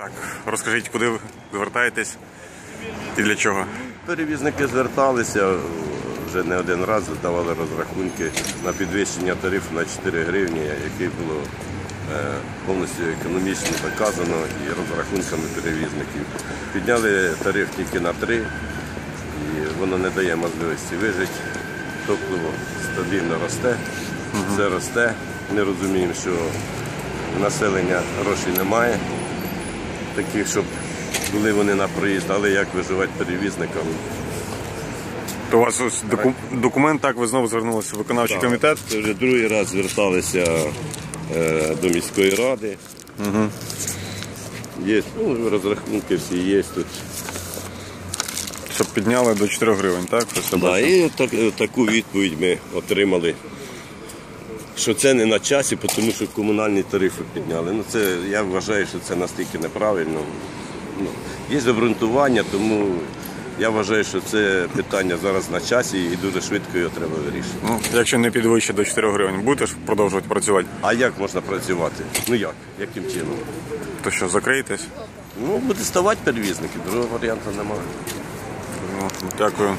Так, розкажіть, куди ви звертаєтесь і для чого? Перевізники зверталися вже не один раз, давали розрахунки на підвищення тарифу на 4 гривні, яке було е, повністю економічно доказано і розрахунками перевізників. Підняли тариф тільки на 3, і воно не дає можливості вижити. Топливо стабільно росте, все росте. Ми розуміємо, що населення грошей немає, таких, щоб були вони на проїзд, але як виживати перевізникам? То у вас ось доку- документ, так ви знову звернулися в виконавчий комітет. Це вже другий раз зверталися е, до міської ради. Угу. Є, ну, розрахунки всі є тут. Щоб підняли до 4 гривень, так? Да, і так, таку відповідь ми отримали, що це не на часі, тому що комунальні тарифи підняли. Ну, це, я вважаю, що це настільки неправильно. Ну, є обґрунтування, тому я вважаю, що це питання зараз на часі і дуже швидко його треба вирішити. Ну, якщо не підвищить до 4 гривень, будете продовжувати працювати, А як можна працювати? Ну як? Яким чином? то що, закриєтесь? Ну, буде ставати перевізники, другого варіанту немає. Ну, дякую.